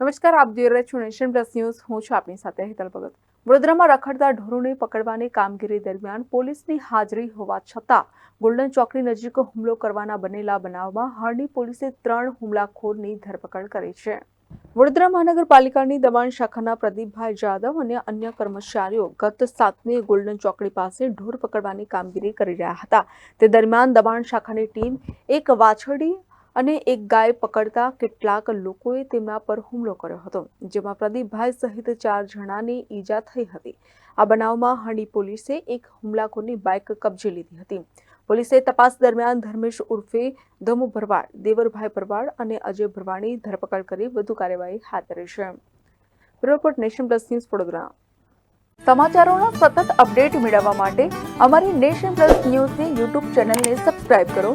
નમસ્કાર, આપ જોઈ રહ્યા છો નેશન પ્લસ ન્યૂઝ. હું છું આપની સાથે હેતલ ભગત. વડોદરામાં રખડતા ઢોરોને પકડવાની કામગીરી દરમિયાન પોલીસની હાજરી હોવા છતાં ગોલ્ડન ચોકડી નજીક હુમલો કરવાના બનેલા બનાવમાં હરણી પોલીસે ત્રણ હુમલાખોરની ધરપકડ કરી છે. વડોદરા મહાનગરપાલિકાની દબાણ શાખાના પ્રદીપભાઈ જાદવ અને અન્ય કર્મચારીઓ ગત સાતમી ગોલ્ડન ચોકડી પાસે ઢોર પકડવાની કામગીરી કરી રહ્યા હતા. તે દરમિયાન દબાણ શાખાની ટીમ એક વાછરડી અને એક ગાય પકડતા કેટલાક લોકોએ તેમના પર હુમલો કર્યો હતો, જેમાં પ્રદીપભાઈ સહિત ચાર જણાની ઈજા થઈ હતી. આ બનાવમાં હણી પોલીસે એક હુમલાખોરની બાઇક કબજે લીધી હતી. પોલીસે તપાસ દરમિયાન ધર્મેશ ઉર્ફે ધમુ ભરવાડ, દેવરભાઈ ભરવાડ અને અજય ભરવાડની ધરપકડ કરી વધુ કાર્યવાહી હાથ ધરી છે. Report nation plus news Vadodara. સમાચારોના સતત અપડેટ મેળવવા માટે અમારી નેશન પ્લસ ન્યૂઝની યુટ્યુબ ચેનલને સબસ્ક્રાઇબ કરો.